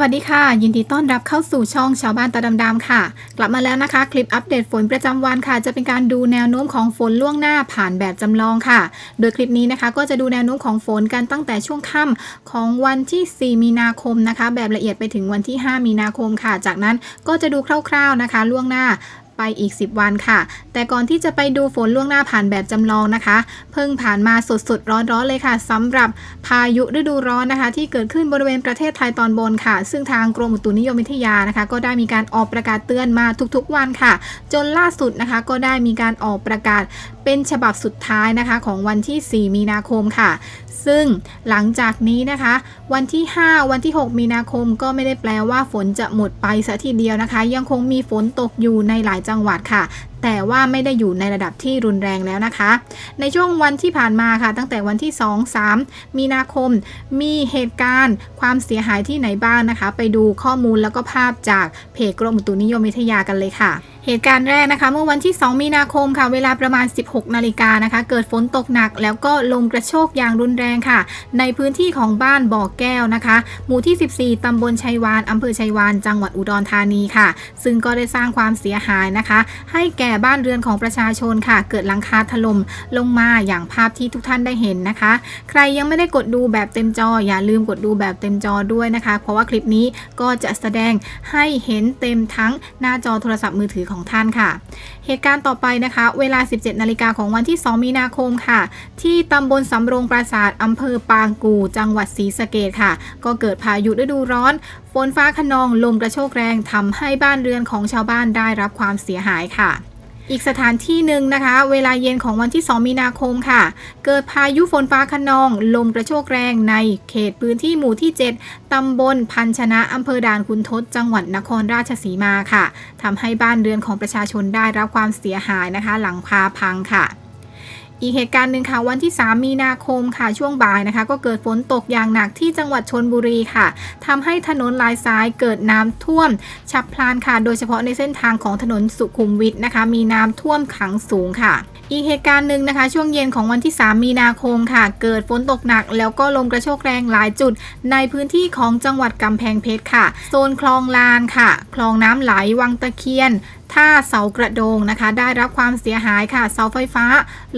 วัสดีค่ะ ยินดีต้อนรับเข้าสู่ช่องชาวบ้านตาดำๆค่ะ กลับมาแล้วนะคะ คลิปอัปเดตฝนประจำวันค่ะ จะเป็นการดูแนวโน้มของฝนล่วงหน้าผ่านแบบจำลองค่ะ โดยคลิปนี้นะคะ ก็จะดูแนวโน้มของฝนกันตั้งแต่ช่วงค่ำของวันที่ 4 มีนาคมนะคะ แบบละเอียดไปถึงวันที่ 5 มีนาคมค่ะ จากนั้นก็จะดูคร่าวๆนะคะ ล่วงหน้า ไปอีก 10 วันค่ะ แต่ก่อนที่จะไปดูฝนล่วงหน้าผ่านแบบจำลองนะคะ เพิ่งผ่านมาสดๆร้อนๆเลยค่ะสำหรับพายุฤดูร้อนนะคะ ที่เกิดขึ้นบริเวณประเทศไทยตอนบนค่ะ ซึ่งทางกรมอุตุนิยมวิทยานะคะ ก็ได้มีการออกประกาศเตือนมาทุกๆวันค่ะ จนล่าสุดนะคะ ก็ได้มีการออกประกาศ เป็นฉบับสุดท้ายนะคะของวันที่ 4 มีนาคมค่ะ ซึ่งหลังจากนี้นะคะ วันที่ 5 วันที่ 6 มีนาคมก็ไม่ได้แปลว่าฝนจะหมดไปซะทีเดียวนะคะ ยังคงมีฝนตกอยู่ในหลายจังหวัดค่ะแต่ว่าไม่ได้อยู่ในระดับที่รุนแรงแล้วนะคะ ในช่วงวันที่ผ่านมาค่ะ ตั้งแต่วันที่ 2 3 มีนาคม มีเหตุการณ์ความเสียหายที่ไหนบ้างนะคะ ไปดูข้อมูลแล้วก็ภาพจากเพจกรมอุตุนิยมวิทยากันเลยค่ะเหตุการณ์แรกนะคะ เมื่อวันที่ 2 มีนาคมค่ะ เวลาประมาณ 16 นาฬิกานะคะ เกิดฝนตกหนักแล้วก็ลมกระโชกอย่างรุนแรงค่ะ ในพื้นที่ของบ้านบ่อแก้วนะคะ หมู่ที่ 14 ตำบลชัยวาน อำเภอชัยวาน จังหวัดอุดรธานีค่ะ ซึ่งก็ได้สร้างความเสียหายนะคะ ให้แก่บ้านเรือนของประชาชนค่ะ เกิดหลังคาถล่มลงมาอย่างภาพที่ทุกท่านได้เห็นนะคะ ใครยังไม่ได้กดดูแบบเต็มจอ อย่าลืมกดดูแบบเต็มจอด้วยนะคะ เพราะว่าคลิปนี้ก็จะแสดงให้เห็นเต็มทั้งหน้าจอโทรศัพท์มือถือของท่านค่ะ เหตุการณ์ต่อไปนะคะ เวลา 17 นาฬิกาของวันที่ 2 มีนาคมค่ะ ที่ตำบลสำโรงปราสาทอำเภอปางกูจังหวัดศรีสะเกดค่ะ ก็เกิดพายุฤดูร้อนฝนฟ้าขนองลมกระโชกแรงทำให้บ้านเรือนของชาวบ้านได้รับความเสียหายค่ะ อีกสถานที่หนึ่งนะคะ เวลาเย็นของวันที่ 2 มีนาคมค่ะ เกิดพายุฝนฟ้าขนอง ลมกระโชกแรงในเขตพื้นที่หมู่ที่ 7 ตำบลพันชนะอำเภอด่านคุณทศ จังหวัดนครราชสีมาค่ะ ทำให้บ้านเรือนของประชาชนได้รับความเสียหายนะคะ หลังคาพังค่ะ อีกเหตุการณ์หนึ่งค่ะวันที่ 3 มีนาคมค่ะช่วงบ่ายนะคะ ก็เกิดฝนตกอย่างหนักที่จังหวัดชนบุรีค่ะทำให้ถนนลายซ้ายเกิดน้ำท่วม ฉับพลันค่ะ โดยเฉพาะในเส้นทางของถนนสุขุมวิทนะคะ มีน้ำท่วมขังสูงค่ะ อีกเหตุการณ์หนึ่งนะคะ ช่วงเย็นของวันที่ 3 มีนาคมค่ะ เกิดฝนตกหนัก แล้วก็ลมกระโชกแรงหลายจุด ในพื้นที่ของจังหวัดกำแพงเพชรค่ะโซนคลองลานค่ะ คลองน้ำไหลวังตะเคียน ถ้าเสากระโดงนะคะ ได้รับความเสียหายค่ะ เสาไฟฟ้า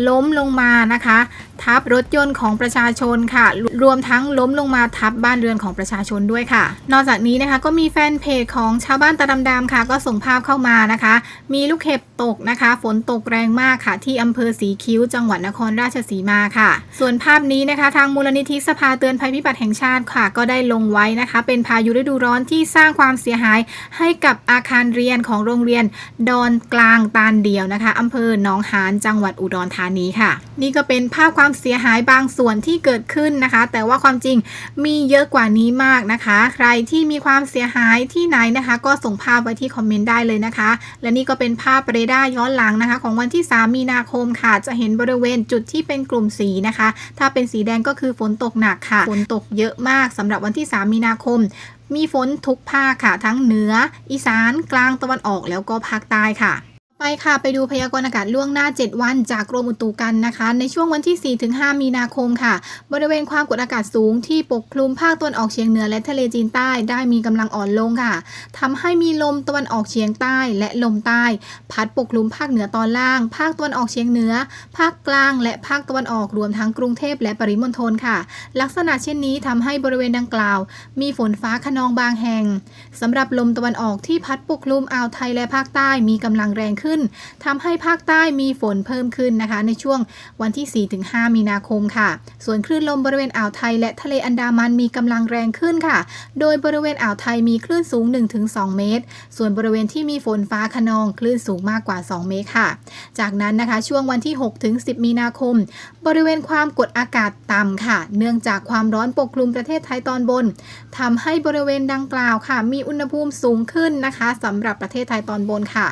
ล้มลงมานะคะ ทับรถยนต์ของประชาชนค่ะ รวมทั้งล้มลงมาทับบ้านเรือนของประชาชนด้วยค่ะ นอกจากนี้นะคะก็มีแฟนเพจของชาวบ้านตาดำๆค่ะ ก็ส่งภาพเข้ามานะคะ มีลูกเห็บตกนะคะ ฝนตกแรงมากค่ะ ที่อำเภอสีคิ้วจังหวัดนครราชสีมาค่ะ ส่วนภาพนี้นะคะ ทางมูลนิธิสภาเตือนภัยพิบัติแห่งชาติค่ะ ก็ได้ลงไว้นะคะ เป็นพายุฤดูร้อนที่สร้างความเสียหายให้กับอาคารเรียนของโรงเรียนดอนกลางตาลเดียวนะคะอำเภอหนองหานจังหวัดอุดรธานีค่ะ นี่ก็เป็นภาพความความเสียหายบางส่วนที่เกิดขึ้นนะคะ แต่ว่าความจริงมีเยอะกว่านี้มากนะคะ ใครที่มีความเสียหายที่ไหนนะคะ ก็ส่งภาพไว้ที่คอมเมนต์ได้เลยนะคะ และนี่ก็เป็นภาพเรดาร์ย้อนหลังนะคะ ของวันที่ 3 มีนาคมค่ะ จะเห็นบริเวณจุดที่เป็นกลุ่มสีนะคะ ถ้าเป็นสีแดงก็คือฝนตกหนักค่ะฝนตกเยอะมากสำหรับวันที่ 3 มีนาคมมีฝนทุกภาคค่ะ ทั้งเหนือ อีสาน กลางตะวันออกแล้วก็ภาคใต้ค่ะ ไปค่ะ ไปดูพยากรณ์อากาศล่วงหน้า 7 วันจากกรมอุตุกันนะคะ ในช่วงวันที่ 4-5 มีนาคมค่ะ บริเวณความกดอากาศสูงที่ปกคลุมภาคตะวันออกเฉียงเหนือและทะเลจีนใต้ได้มีกำลังอ่อนลงค่ะทำให้มีลมตะวันออกเฉียงใต้และลมใต้ พัดปกคลุมภาคเหนือตอนล่าง ภาคตะวันออกเฉียงเหนือ ภาคกลางและภาคตะวันออกรวมทั้งกรุงเทพและปริมณฑลค่ะ ลักษณะเช่นนี้ทำให้บริเวณดังกล่าว มีฝนฟ้าขนองบางแห่งสำหรับลมตะวันออกที่พัดปกคลุมอ่าวไทยและภาคใต้มีกำลังแรงขึ้นทำให้ภาคใต้มีฝนเพิ่มขึ้นนะคะ ในช่วงวันที่ 4-5 มีนาคมค่ะ ส่วนคลื่นลมบริเวณอ่าวไทย และทะเลอันดามันมีกำลังแรงขึ้นค่ะ โดยบริเวณอ่าวไทยมีคลื่นสูง 1-2 เมตร ส่วนบริเวณที่มีฝนฟ้าขนองคลื่นสูงมากกว่า 2 เมตรค่ะ จากนั้นนะคะช่วงวันที่ 6-10 มีนาคม บริเวณความกดอากาศต่ำค่ะ เนื่องจากความร้อนปกคลุมประเทศไทยตอนบนทำให้บริเวณดังกล่าวค่ะ มีอุณหภูมิสูงขึ้นนะคะสำหรับประเทศไทยตอนบนค่ะ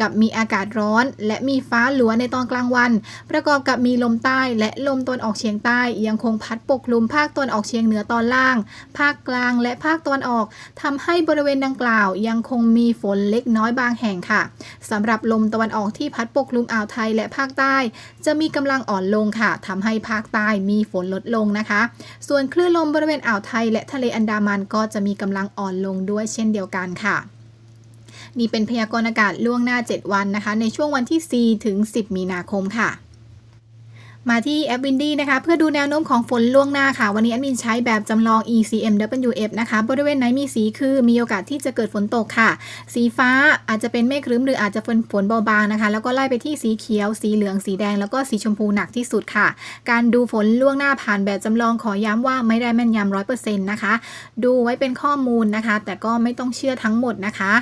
กับมีอากาศร้อน และมีฟ้าหลัวในตอนกลางวัน ประกอบกับมีลมใต้และลมตะวันออกเฉียงใต้ยังคงพัดปกคลุมภาคตะวันออกเฉียงเหนือตอนล่าง ภาคกลางและภาคตะวันออกทำให้บริเวณดังกล่าว ยังคงมีฝนเล็กน้อยบางแห่งค่ะสำหรับลมตะวันออกที่พัดปกคลุมอ่าวไทยและภาคใต้ จะมีกำลังอ่อนลงค่ะทำให้ภาคใต้มีฝนลดลงนะคะ ส่วนคลื่นลมบริเวณอ่าวไทย และทะเลอันดามันก็จะมีกำลังอ่อนลงด้วยเช่นเดียวกันค่ะ นี่เป็นพยากรณ์อากาศล่วงหน้า 7 วันนะคะ ในช่วงวันที่ 4 ถึง 10 มีนาคมค่ะ มาที่แอปวินดี้นะคะ เพื่อดูแนวโน้มของฝนล่วงหน้าค่ะ วันนี้แอดมินใช้แบบจำลอง ECMWF นะคะ บริเวณไหนมีสีคือมีโอกาสที่จะเกิดฝนตกค่ะ สีฟ้าอาจจะเป็นเมฆครึ้มหรืออาจจะฝนฝนเบาบางนะคะ แล้วก็ไล่ไปที่สีเขียว สีเหลือง สีแดง แล้วก็สีชมพูหนักที่สุดค่ะ การดูฝนล่วงหน้าผ่านแบบจำลองขอย้ำว่าไม่ได้แม่นยำร้อยเปอร์เซ็นต์นะคะ ดูไว้เป็นข้อมูลนะคะ แต่ก็ไม่ต้องเชื่อทั้งหมดนะคะ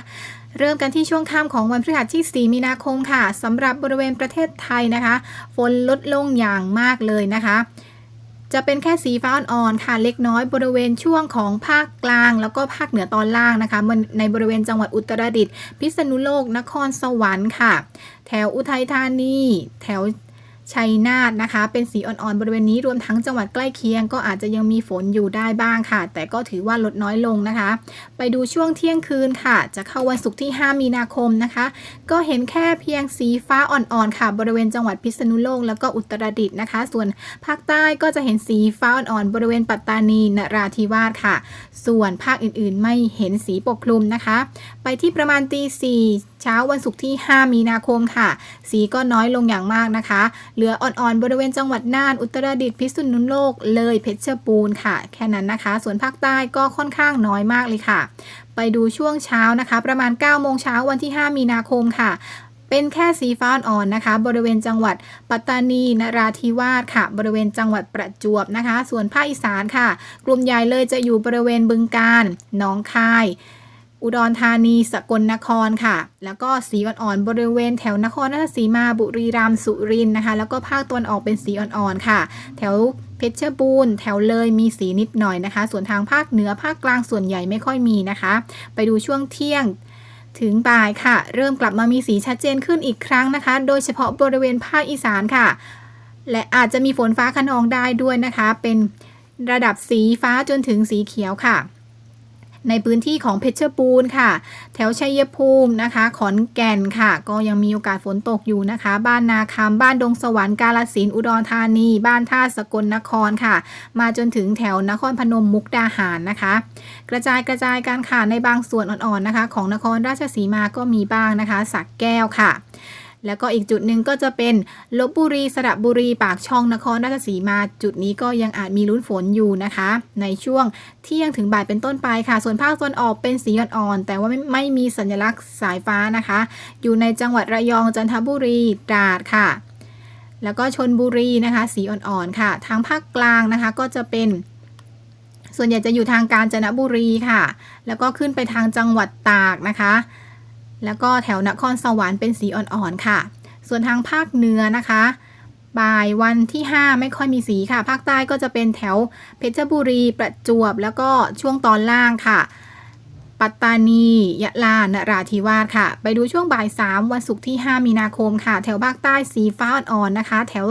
เริ่มกันที่ช่วงค่ำของวันพฤหัสที่ 4 มีนาคมค่ะสำหรับบริเวณประเทศไทยนะคะ ฝนลดลงอย่างมากเลยนะคะ จะเป็นแค่สีฟ้าอ่อนๆค่ะเล็กน้อยบริเวณช่วงของภาคกลาง แล้วก็ภาคเหนือตอนล่างนะคะนในบริเวณจังหวัดอุตรดิตถ์พิษณุโลกนครสวรรค์ค่ะ แถวอุทัยธานี แถว ชัยนาทนะคะ เป็นสีอ่อนๆบริเวณนี้รวมทั้งจังหวัดใกล้เคียง ก็อาจจะยังมีฝนอยู่ได้บ้างค่ะ แต่ก็ถือว่าลดน้อยลงนะคะ ไปดูช่วงเที่ยงคืนค่ะ จะเข้าวันศุกร์ที่ 5 มีนาคมนะคะ ก็เห็นแค่เพียงสีฟ้าอ่อนๆค่ะ บริเวณจังหวัดพิษณุโลกแล้วก็อุตรดิตถ์นะคะ ส่วนภาคใต้ก็จะเห็นสีฟ้าอ่อนๆบริเวณปัตตานีนราธิวาสค่ะ ส่วนภาคอื่นๆ ไม่เห็นสีปกคลุมนะคะ ไปที่ประมาณตีสี่เช้าวันศุกร์ที่ 5 มีนาคมค่ะ สีก็น้อยลงอย่างมากนะคะ เหลืออ่อนๆ บริเวณจังหวัดน่าน อุตรดิตถ์พิษณุโลก เลยเพชรบูรณ์ค่ะ แค่นั้นนะคะ ส่วนภาคใต้ก็ค่อนข้างน้อยมากเลยค่ะ ไปดูช่วงเช้านะคะ ประมาณ 9 โมงเช้าวันที่ 5 มีนาคมค่ะเป็นแค่สีฟ้าอ่อนนะคะ บริเวณจังหวัดปัตตานีนราธิวาสค่ะ บริเวณจังหวัดประจวบนะคะ ส่วนภาคอีสานค่ะ กลุ่มใหญ่เลยจะอยู่บริเวณบึงกาฬหนองคาย อุดรธานีสกลนครค่ะ แล้วก็สีอ่อนๆบริเวณแถวนครราชสีมาบุรีรัมย์สุรินทร์นะคะ แล้วก็ภาคตะวันออกเป็นสีอ่อนๆค่ะ แถวเพชรบูรณ์แถวเลยมีสีนิดหน่อยนะคะ ส่วนทางภาคเหนือภาคกลางส่วนใหญ่ไม่ค่อยมีนะคะ ไปดูช่วงเที่ยงถึงบ่ายค่ะ เริ่มกลับมามีสีชัดเจนขึ้นอีกครั้งนะคะ โดยเฉพาะบริเวณภาคอีสานค่ะ และอาจจะมีฝนฟ้าขนองได้ด้วยนะคะ เป็นระดับสีฟ้าจนถึงสีเขียวค่ะ ในพื้นที่ของเพชรบูรณ์ค่ะ แถวชัยภูมินะคะ ขอนแก่นค่ะ ก็ยังมีโอกาสฝนตกอยู่นะคะ บ้านนาคำบ้านดงสวรรค์กาลสินอุดรธานี บ้านท่าสกลนครค่ะ มาจนถึงแถวนครพนมมุกดาหารนะคะ กระจายกระจายกันค่ะในบางส่วนอ่อนๆนะคะ ของนครราชสีมาก็มีบ้างนะคะสักแก้วค่ะ แล้วก็อีกจุดหนึ่งก็จะเป็นลบบุรีสระบุรีปากช่องนครราชสีมาจุดนี้ก็ยังอาจมีลุ้นฝนอยู่นะคะ ในช่วงเที่ยงถึงบ่ายเป็นต้นไปค่ะ ส่วนภาคตะวันออกเป็นสีอ่อนๆแต่ว่าไม่ไม่มีสัญลักษณ์สายฟ้านะคะ อยู่ในจังหวัดระยองจันทบุรีตราดค่ะ แล้วก็ชนบุรีนะคะ สีอ่อนๆค่ะ ทางภาคกลางนะคะก็จะเป็นส่วนใหญ่จะอยู่ทางกาญจนบุรีค่ะ แล้วก็ขึ้นไปทางจังหวัดตากนะคะ แล้วก็แถวนครสวรรค์เป็นสีอ่อนๆค่ะ ส่วนทางภาคเหนือนะคะ บ่ายวันที่ 5 ไม่ค่อยมีสีค่ะ ภาคใต้ก็จะเป็นแถวเพชรบุรีประจวบ แล้วก็ช่วงตอนล่างค่ะ ปัตตานี ยะลา นราธิวาสค่ะ ไปดูช่วงบ่าย 3 วันศุกร์ที่ 5 มีนาคมค่ะ แถวภาคใต้สีฟ้าอ่อนๆนะคะ แถว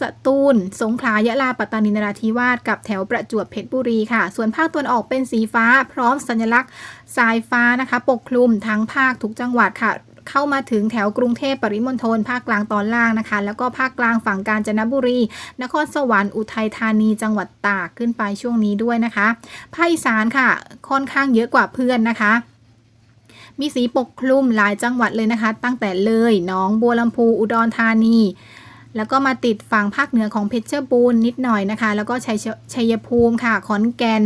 สตูล สงขลา ยะลา ปัตตานี นราธิวาส กับแถวประจวบเพชรบุรีค่ะ ส่วนภาคตะวันออกเป็นสีฟ้า พร้อมสัญลักษณ์สายฟ้านะคะ ปกคลุมทั้งภาคทุกจังหวัดค่ะ เข้ามาถึงแถวกรุงเทพปริมณฑลภาคกลางตอนล่างนะคะ แล้วก็ภาคกลางฝั่งกาญจนบุรี นครสวรรค์อุทัยธานีจังหวัดตากขึ้นไปช่วงนี้ด้วยนะคะภาคอีสานค่ะ ค่อนข้างเยอะกว่าเพื่อนนะคะมีสีปกคลุมหลายจังหวัดเลยนะคะ ตั้งแต่เลยหนองบัวลำพูอุดรธานี แล้วก็มาติดฝั่งภาคเหนือของเพชรบูรณ์นิดหน่อยนะคะ แล้วก็ชัยชัยภูมิค่ะขอนแก่น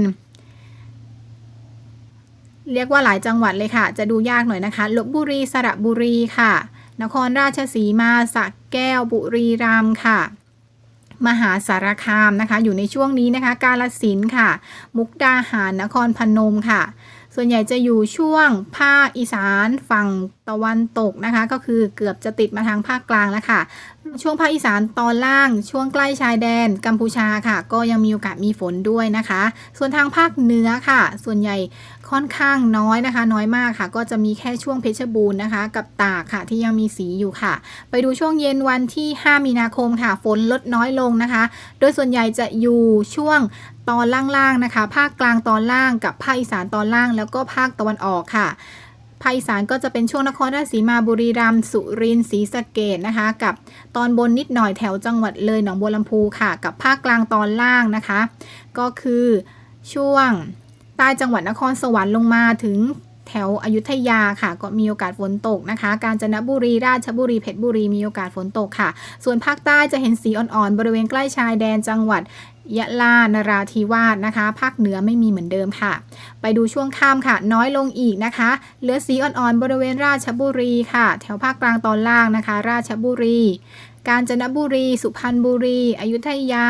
เรียกว่าหลายจังหวัดเลยค่ะ จะดูยากหน่อยนะคะลบบุรีสระบุรีค่ะ นครราชสีมาสระแก้วบุรีรัมย์ค่ะ มหาสารคามนะคะ อยู่ในช่วงนี้นะคะ กาลสินธุ์ค่ะ มุกดาหารนครพนมค่ะ ส่วนใหญ่จะอยู่ช่วงภาคอีสานฝั่งตะวันตกนะคะ ก็คือเกือบจะติดมาทางภาคกลางแล้วค่ะ ช่วงภาคอีสานตอนล่าง ช่วงใกล้ชายแดนกัมพูชาค่ะ ก็ยังมีโอกาสมีฝนด้วยนะคะ ส่วนทางภาคเหนือค่ะ ส่วนใหญ่ค่อนข้างน้อยนะคะ น้อยมากค่ะ ก็จะมีแค่ช่วงเพชรบูรณ์นะคะ กับตากค่ะที่ยังมีสีอยู่ค่ะ ไปดูช่วงเย็นวันที่ 5 มีนาคมค่ะ ฝนลดน้อยลงนะคะ โดยส่วนใหญ่จะอยู่ช่วงตอนล่างๆนะคะ ภาคกลางตอนล่างกับภาคอีสานตอนล่าง แล้วก็ภาคตะวันออกค่ะ ภาคอีสานก็จะเป็นช่วงนครราชสีมาบุรีรัมย์สุรินทร์ศรีสะเกดนะคะ กับตอนบนนิดหน่อยแถวจังหวัดเลยหนองบัวลำพูค่ะ กับภาคกลางตอนล่างนะคะ ก็คือช่วงใต้จังหวัดนครสวรรค์ลงมาถึงแถวอยุธยาค่ะ ก็มีโอกาสฝนตกนะคะ กาญจนบุรีราชบุรีเพชรบุรีมีโอกาสฝนตกค่ะ ส่วนภาคใต้จะเห็นสีอ่อนๆ บริเวณใกล้ชายแดนจังหวัด ยะลานราธิวาสนะคะ ภาคเหนือไม่มีเหมือนเดิมค่ะ ไปดูช่วงค่ำค่ะ น้อยลงอีกนะคะ เหลือสีอ่อนๆ บริเวณราชบุรีค่ะ แถวภาคกลางตอนล่างนะคะ ราชบุรี กาญจนบุรี สุพรรณบุรี อยุธยา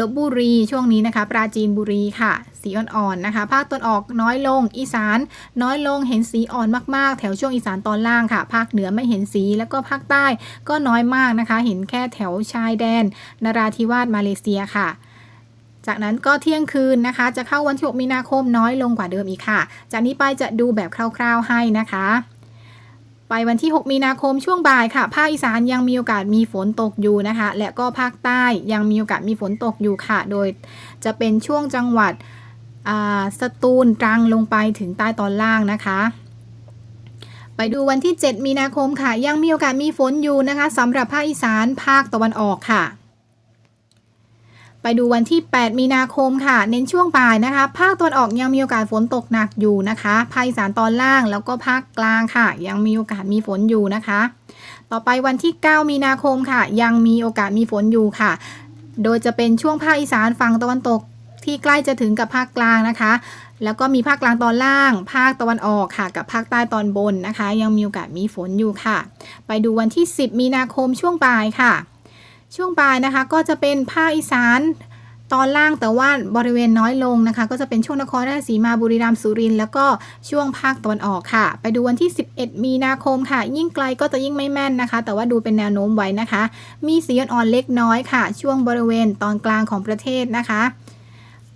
ลบบุรีช่วงนี้นะคะ ปราจีนบุรีค่ะ สีอ่อนๆนะคะ ภาคตะวันออกน้อยลง อีสานน้อยลงเห็นสีอ่อนมากๆ แถวช่วงอีสานตอนล่างค่ะ ภาคเหนือไม่เห็นสีแล้วก็ภาคใต้ก็น้อยมากนะคะ เห็นแค่แถวชายแดน นราธิวาสมาเลเซียค่ะจากนั้นก็เที่ยงคืนนะคะ จะเข้าวันที่ 6 มีนาคมน้อยลงกว่าเดิมอีกค่ะ จากนี้ไปจะดูแบบคร่าว ๆให้นะคะ ไปวันที่ 6 มีนาคมช่วงบ่ายค่ะ ภาคอีสานยังมีโอกาสมีฝนตกอยู่นะคะ และก็ภาคใต้ยังมีโอกาสมีฝนตกอยู่ค่ะ โดยจะเป็นช่วงจังหวัดอ่าสตูลตรังลงไปถึงใต้ตอนล่างนะคะไปดูวันที่ 7 มีนาคมค่ะ ยังมีโอกาสมีฝนอยู่นะคะสำหรับภาคอีสานภาคตะวันออกค่ะ ไปดูวันที่ 8 มีนาคมค่ะ เน้นช่วงบ่ายนะคะ ภาคตะวันออกยังมีโอกาสฝนตกหนักอยู่นะคะ ภาคอีสานตอนล่างแล้วก็ภาคกลางค่ะ ยังมีโอกาสมีฝนอยู่นะคะ ต่อไปวันที่ 9 มีนาคมค่ะ ยังมีโอกาสมีฝนอยู่ค่ะ โดยจะเป็นช่วงภาคอีสานฝั่งตะวันตกที่ใกล้จะถึงกับภาคกลางนะคะ แล้วก็มีภาคกลางตอนล่าง ภาคตะวันออกค่ะ กับภาคใต้ตอนบนนะคะ ยังมีโอกาสมีฝนอยู่ค่ะ ไปดูวันที่ 10 มีนาคมช่วงบ่ายค่ะ ช่วงบ่ายนะคะก็จะเป็นภาคอีสานตอนล่างแต่ว่าบริเวณน้อยลงนะคะ ก็จะเป็นช่วงนครราชสีมาบุรีรัมย์สุรินทร์แล้วก็ช่วงภาคตะวันออกค่ะ ไปดูวันที่ 11 มีนาคมค่ะ ยิ่งไกลก็จะยิ่งไม่แม่นนะคะ แต่ว่าดูเป็นแนวโน้มไว้นะคะ มีสีอ่อนๆเล็กน้อยค่ะ ช่วงบริเวณตอนกลางของประเทศนะคะ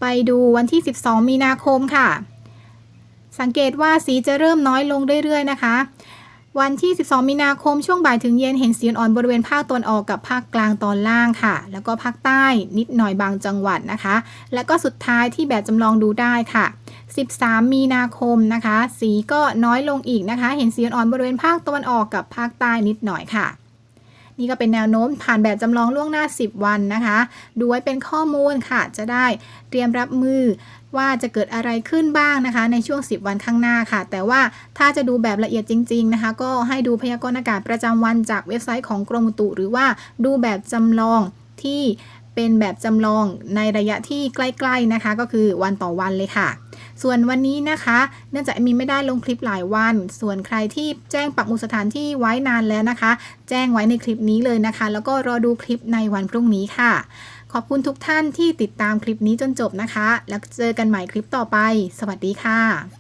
ไปดูวันที่ 12 มีนาคมค่ะ สังเกตว่าสีจะเริ่มน้อยลงเรื่อยๆนะคะ วันที่ 12 มีนาคมช่วงบ่ายถึงเย็นเห็นสีอ่อนบริเวณภาคตะวันออกกับภาคกลางตอนล่างค่ะ แล้วก็ภาคใต้นิดหน่อยบางจังหวัดนะคะ แล้วก็สุดท้ายที่แบบจำลองดูได้ค่ะ 13 มีนาคมนะคะ สีก็น้อยลงอีกนะคะ เห็นสีอ่อนบริเวณภาคตะวันออกกับภาคใต้นิดหน่อยค่ะ นี่ก็เป็นแนวโน้มผ่านแบบจำลองล่วงหน้า 10 วันนะคะ ดูไว้เป็นข้อมูลค่ะ จะได้เตรียมรับมือ ว่าจะเกิดอะไรขึ้นบ้างนะคะ ในช่วง 10 วันข้างหน้าค่ะ แต่ว่าถ้าจะดูแบบละเอียดจริง ๆนะคะ ก็ให้ดูพยากรณ์อากาศประจำวันจากเว็บไซต์ของกรมอุตุ หรือว่าดูแบบจำลองที่เป็นแบบจำลองในระยะที่ใกล้ๆนะคะ ก็คือวันต่อวันเลยค่ะ ส่วนวันนี้นะคะ เนื่องจากมีไม่ได้ลงคลิปหลายวัน ส่วนใครที่แจ้งปักหมุดสถานที่ไว้นานแล้วนะคะ แจ้งไว้ในคลิปนี้เลยนะคะ แล้วก็รอดูคลิปในวันพรุ่งนี้ค่ะ ขอบคุณทุกท่านที่ติดตามคลิปนี้จนจบนะคะ แล้วเจอกันใหม่คลิปต่อไป สวัสดีค่ะ